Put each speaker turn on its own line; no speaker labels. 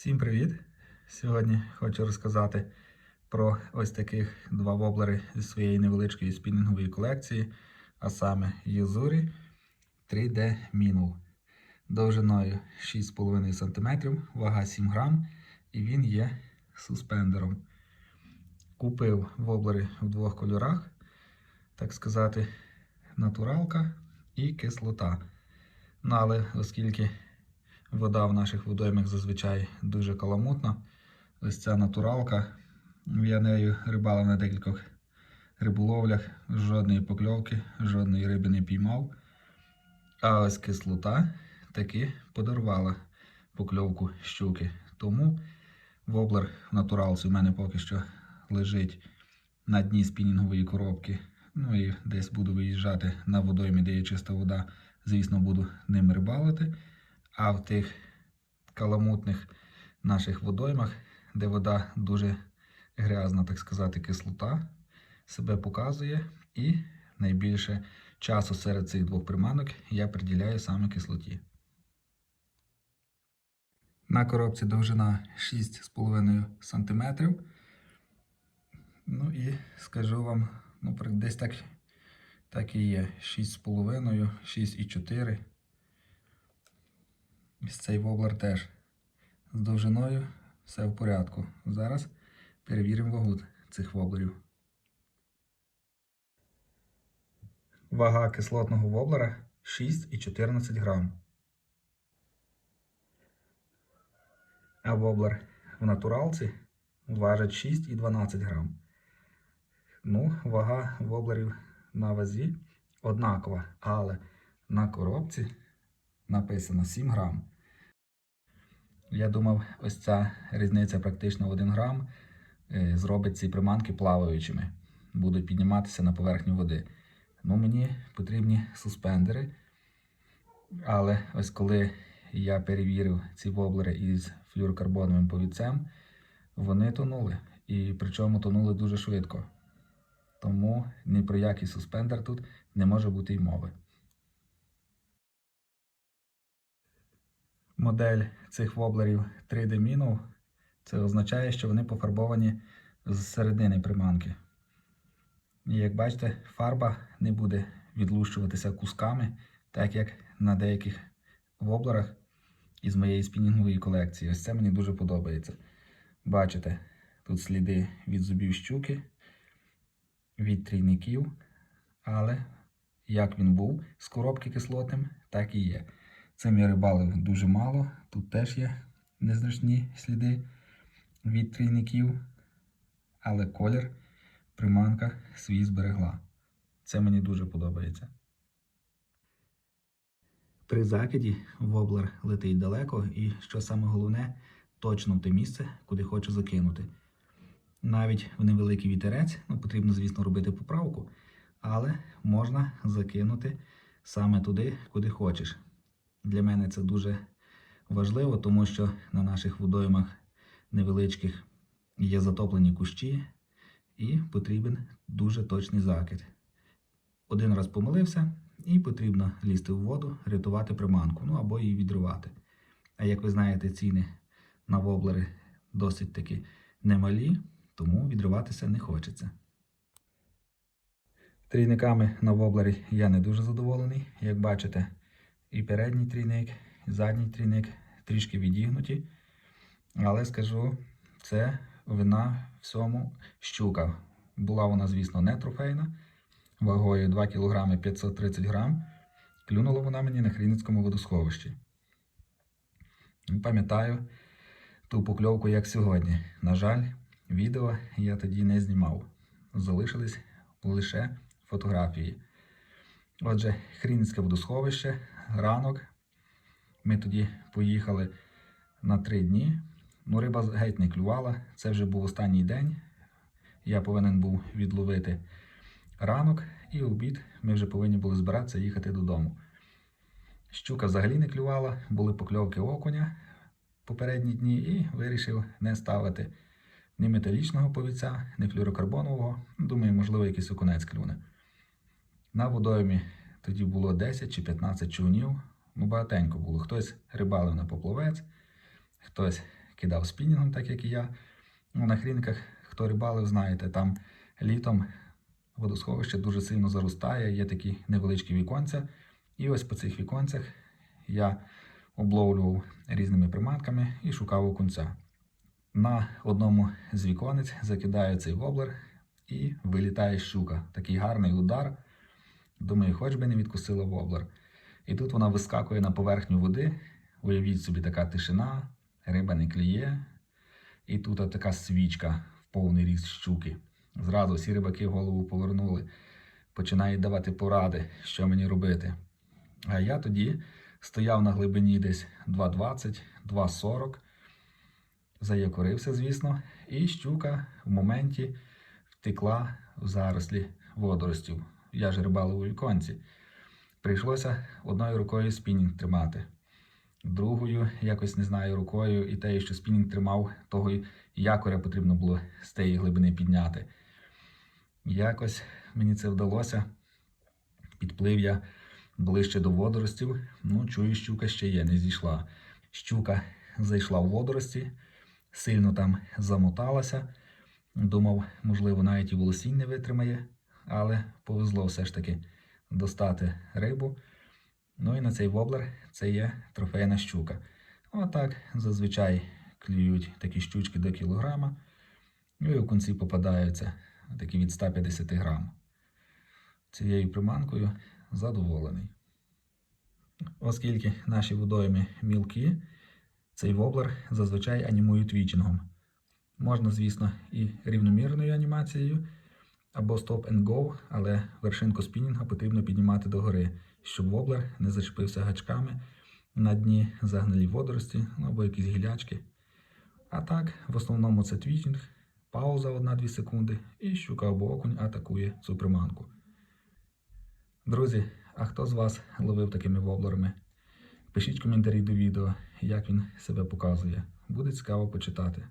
Всім привіт! Сьогодні хочу розказати про ось таких два воблери зі своєї невеличкої спінінгової колекції, а саме Юзурі 3D Minnow. Довжиною 6,5 см, вага 7 грам, і він є суспендером. Купив воблери в двох кольорах, так сказати, натуралка і кислота. Ну, але оскільки Вода в наших водоймах зазвичай дуже каламутна. Ось ця натуралка. Я нею рибалив на декількох риболовлях, жодної покльовки, жодної риби не піймав. А ось кислота таки подарувала покльовку щуки. Тому воблер в натуралці у мене поки що лежить на дні спінінгової коробки. Ну і десь буду виїжджати на водоймі, де є чиста вода. Звісно, буду ним рибалити. А в тих каламутних наших водоймах, де вода дуже грязна, так сказати, кислота, себе показує, і найбільше часу серед цих двох приманок я приділяю саме кислоті. На коробці довжина 6,5 см. Ну і скажу вам, ну, десь так, так і є. 6,5, 6,4. Ось цей воблер теж з довжиною все в порядку. Зараз перевіримо вагу цих воблерів. Вага кислотного воблера 6,14 грам. А воблер в натуралці важить 6,12 грам. Ну, вага воблерів на вазі однакова, але на коробці написано 7 грам. Я думав, ось ця різниця практично в 1 грам е, зробить ці приманки плаваючими, будуть підніматися на поверхню води. Ну, мені потрібні суспендери. Але ось коли я перевірив ці воблери із флюрокарбоновим повідцем, вони тонули. І причому тонули дуже швидко. Тому ні про який суспендер тут не може бути й мови. Модель цих воблерів 3D Minnow, це означає, що вони пофарбовані з середини приманки. І як бачите, фарба не буде відлущуватися кусками, так як на деяких воблерах із моєї спінінгової колекції. Ось це мені дуже подобається. Бачите, тут сліди від зубів щуки, від трійників, але як він був з коробки кислотним, так і є. Цим я рибалив дуже мало. Тут теж є незначні сліди від трійників, але колір приманка свій зберегла. Це мені дуже подобається. При закиді воблер летить далеко і, що саме головне, точно в те місце, куди хочу закинути. Навіть в невеликий вітерець, ну потрібно, звісно, робити поправку, але можна закинути саме туди, куди хочеш. Для мене це дуже важливо, тому що на наших водоймах невеличких є затоплені кущі і потрібен дуже точний закид. Один раз помилився, і потрібно лізти в воду, рятувати приманку, ну або її відривати. А як ви знаєте, ціни на воблери досить таки немалі, тому відриватися не хочеться. Трійниками на воблері я не дуже задоволений. Як бачите, і передній трійник, і задній трійник трішки відігнуті. Але скажу, це вина всьому щука. Була вона, звісно, не трофейна, вагою 2 кг 530 г. Клюнула вона мені на Хріницькому водосховищі. Пам'ятаю ту покльовку, як сьогодні. На жаль, відео я тоді не знімав. Залишились лише фотографії. Отже, Хріницьке водосховище, ранок. Ми тоді поїхали на три дні. Ну, риба геть не клювала. Це вже був останній день. Я повинен був відловити ранок і обід. Ми вже повинні були збиратися їхати додому. Щука взагалі не клювала, були покльовки окуня попередні дні, і вирішив не ставити ні металічного повіця, ні флюрокарбонового. Думаю, можливо, якийсь окунець клюне. На водоймі тоді було 10 чи 15 човнів. Ну, багатенько було. Хтось рибалив на поплавець, хтось кидав спінінгом, так як і я. Ну, на хрінках, хто рибалив, знаєте, там літом водосховище дуже сильно заростає, є такі невеличкі віконця. І ось по цих віконцях я обловлював різними приматками і шукав окунця. На одному з віконець закидаю цей воблер і вилітає щука. Такий гарний удар. Думаю, хоч би не відкусила воблер. І тут вона вискакує на поверхню води. Уявіть собі, така тишина, риба не кліє. І тут така свічка в повний ріст щуки. Зразу всі рибаки голову повернули, починають давати поради, що мені робити. А я тоді стояв на глибині десь 2,20, 2,40, заякорився, звісно, і щука в моменті втекла в зарослі водоростів. Я ж рибалив у віконці. Прийшлося одною рукою спінінг тримати, другою, якось не знаю, рукою, і те, що спінінг тримав, того якоря потрібно було з тієї глибини підняти. Якось мені це вдалося. Підплив я ближче до водоростів. Ну, чую, щука ще є, не зійшла. Щука зайшла в водорості, сильно там замоталася. Думав, можливо, навіть і волосінь не витримає, але повезло все ж таки достати рибу. Ну і на цей воблер це є трофейна щука. Отак зазвичай клюють такі щучки до кілограма. Ну і у кінці попадаються такі від 150 грам. Цією приманкою задоволений. Оскільки наші водойми мілкі, цей воблер зазвичай анімують твічингом. Можна, звісно, і рівномірною анімацією або stop and go, але вершинку спінінга потрібно піднімати догори, щоб воблер не зачепився гачками на дні загнилі водорості ну, або якісь гілячки. А так, в основному це твічинг, пауза 1-2 секунди, і щука або окунь атакує цю приманку. Друзі, а хто з вас ловив такими воблерами? Пишіть коментарі до відео, як він себе показує. Буде цікаво почитати.